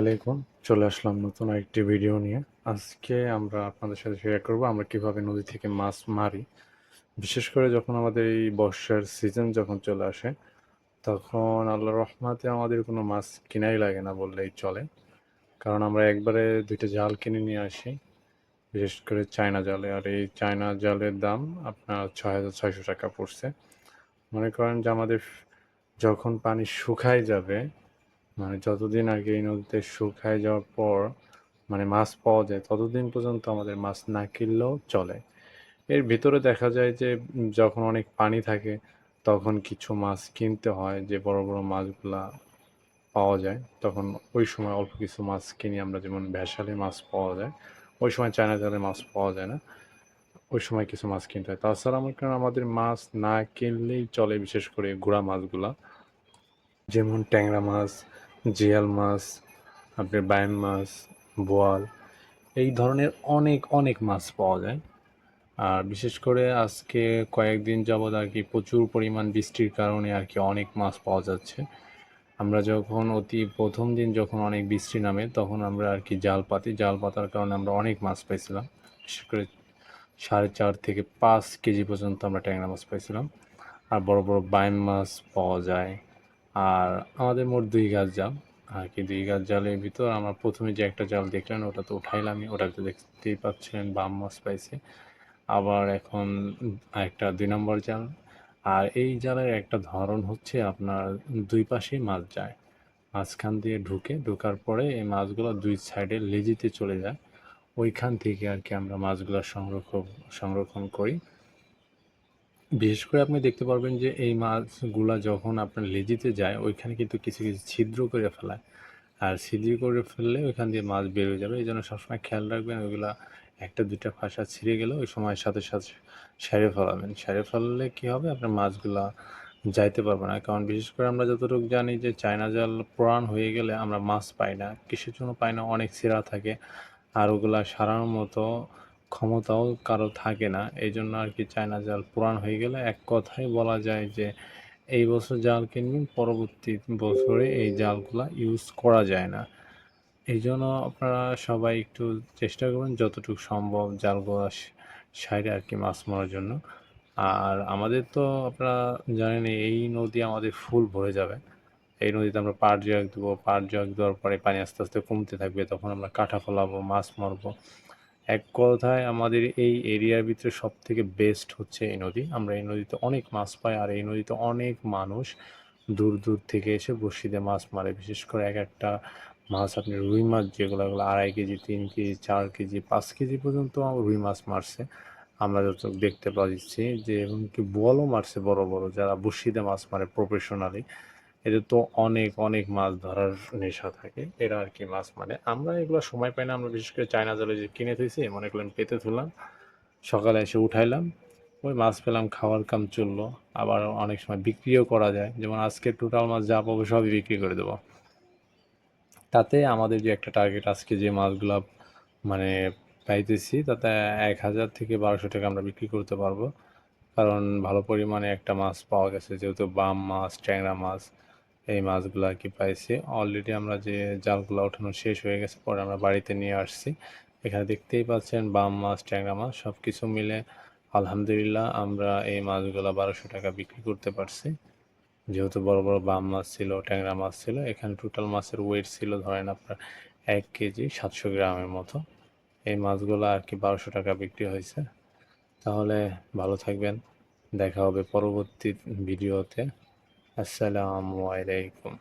আলাইকুম, চলে আসলাম নতুন একটি ভিডিও নিয়ে। আজকে আমরা আপনাদের সাথে শেয়ার করব আমরা কীভাবে নদী থেকে মাছ মারি। বিশেষ করে যখন আমাদের এই বর্ষার সিজন যখন চলে আসে, তখন আল্লাহ রহমাতে আমাদের কোনো মাছ কিনাই লাগে না বললেই চলে। কারণ আমরা একবারে দুইটা জাল কিনে নিয়ে আসি, বিশেষ করে চায়না জালে। আর এই চায়না জালের দাম আপনার ছয় হাজার ছয়শো টাকা পড়ছে। মনে করেন যে আমাদের যখন পানি শুকায় যাবে মানে যতদিন আর কি এই নদীতে শুকায় যাওয়ার পর মানে মাছ পাওয়া যায়, ততদিন পর্যন্ত আমাদের মাছ না কিনলেও চলে। এর ভিতরে দেখা যায় যে, যখন অনেক পানি থাকে, তখন কিছু মাছ কিনতে হয়, যে বড় বড় মাছগুলা পাওয়া যায়। তখন ওই সময় অল্প কিছু মাছ কিনি আমরা, যেমন ভেসালে মাছ পাওয়া যায়। ওই সময় চায়না জালে মাছ পাওয়া যায় না। ওই সময় কিছু মাছ কিনতে হয়। তাছাড়া আমার কারণ আমাদের মাছ না কিনলেই চলে, বিশেষ করে গুড়া মাছগুলা। যেমন ট্যাংরা মাছ জিয়াল মাছ, আপনার বায়ান মাছ, বোয়াল, এই ধরনের অনেক অনেক মাছ পাওয়া যায়। আর বিশেষ করে আজকে কয়েকদিন যাবৎ আর কি প্রচুর পরিমাণ বৃষ্টির কারণে আর কি অনেক মাছ পাওয়া যাচ্ছে। আমরা যখন অতি প্রথম দিন যখন অনেক বৃষ্টি নামে, তখন আমরা আর কি জাল পাতি, জাল পাতার কারণে আমরা অনেক মাছ পাইছিলাম। বিশেষ করে সাড়ে চার থেকে পাঁচ কেজি পর্যন্ত আমরা ট্যাংরা মাছ পাইছিলাম। আর বড় বড় বাইম মাছ পাওয়া যায়। আর আমাদের মোট দুই গাছ জাল। আর কি দুই গাছ জালের ভিতর আমরা প্রথমে যে একটা জাল দেখলেন, ওটা তো উঠাইলামই ওটাতে দেখতেই পাচ্ছিলেন বাম মাছ পাইছে। আবার এখন একটা দুই নম্বর জাল। আর এই জালের একটা ধরন হচ্ছে আপনার দুই পাশেই মাছ যায়। মাঝখান দিয়ে ঢুকে, ঢোকার পরে এই মাছগুলো দুই সাইডে লেজিতে চলে যায়। ওইখান থেকে আর কি আমরা মাছগুলো সংরক্ষণ সংরক্ষণ করি। বিশেষ করে আপনি দেখতে পারবেন যে এই মাছগুলা যখন আপনার লেজিতে যায়, ওইখানে কিন্তু কিছু কিছু ছিদ্র করে ফেলায়। আর ছিদ্র করে ফেললে ওইখান দিয়ে মাছ বের হয়ে যাবে। এই জন্য সবসময় খেয়াল রাখবেন, ওইগুলা একটা, দুইটা ফাঁসা ছিঁড়ে গেলে ওই সময় সাথে সাথে সারে ফেলাবেন। সারে ফেললে কী হবে? আপনার মাছগুলা যাইতে পারবে না। কারণ বিশেষ করে আমরা যতটুকু জানি যে চায়না জাল পুরান হয়ে গেলে আমরা মাছ পাই না কিসের জন্য পাই না, অনেক ছেঁড়া থাকে। আর ওগুলা সারানোর মতো ক্ষমতাও কারও থাকে না। এই জন্য আর কি চায়না জাল পুরান হয়ে গেলে এক কথায় বলা যায় যে, এই বছর জাল কিনবেন, পরবর্তী বছরে এই জালগুলা ইউজ করা যায় না। এই জন্য আপনারা সবাই একটু চেষ্টা করবেন যতটুকু সম্ভব জালগুলা সাইডে আর কি মাছ মারার জন্য। আর আমাদের তো আপনারা জানেন এই নদী আমাদের ফুল ভরে যাবে। এই নদীতে আমরা পাট জগ দেবো, পাট জগ দেওয়ার পরে পানি আস্তে আস্তে কমতে থাকবে, তখন আমরা কাঁঠা ফলাবো মাছ মারবো। এক কথায় আমাদের এই এরিয়ার ভিতরে সব থেকে বেস্ট হচ্ছে এই নদী। আমরা এই নদীতে অনেক মাছ পাই আর এই নদীতে অনেক মানুষ দূর দূর থেকে এসে বড়শিতে মাছ মারে। বিশেষ করে এক একটা মাছ আপনি রুই মাছ যেগুলো আড়াই কেজি, তিন কেজি, চার কেজি, পাঁচ কেজি পর্যন্ত রুই মাছ মারছে। আমরা যত দেখতে পাচ্ছি যে এমনকি বলও মারছে বড় বড়, যারা বড়শিতে মাছ মারে প্রফেশনালি এদের তো অনেক অনেক মাছ ধরার নেশা থাকে। এরা আর কি মাছ মানে আমরা এগুলো সময় পাই না। আমরা বিশেষ করে চায়না জলে যে কিনে থুইছি, মনে করলেন পেতে তুললাম সকালে এসে উঠাইলাম, ওই মাছ পেলাম, খাওয়ার কাম চলল। আবার অনেক সময় বিক্রিও করা যায়। যেমন আজকে টোটাল মাছ যা পাবো সবই বিক্রি করে দেবো। তাতে আমাদের যে একটা টার্গেট আজকে যে মাছগুলো মানে পাইতেছি, তাতে এক হাজার থেকে বারোশো টাকা আমরা বিক্রি করতে পারব। কারণ ভালো পরিমাণে একটা মাছ পাওয়া গেছে, যেহেতু বাম মাছ, ট্যাংরা মাছ এই মাছগুলো আর কি পাইছি। অলরেডি আমরা যে জালগুলো ওঠানো শেষ হয়ে গেছে, পরে আমরা বাড়িতে নিয়ে আসছি। এখানে দেখতেই পাচ্ছেন বাম মাছ, ট্যাংরা মাছ সব কিছু মিলে আলহামদুলিল্লাহ আমরা এই মাছগুলো বারোশো টাকা বিক্রি করতে পারছি। যেহেতু বড় বড় বাম মাছ ছিল, ট্যাংরা মাছ ছিল, এখানে টোটাল মাছের ওয়েট ছিল ধরেন আপনার এক কেজি সাতশো গ্রামের মতো। এই মাছগুলো আর কি বারোশো টাকা বিক্রি হয়েছে। তাহলে ভালো থাকবেন। দেখা হবে পরবর্তী ভিডিওতে। আসসালামু আলাইকুম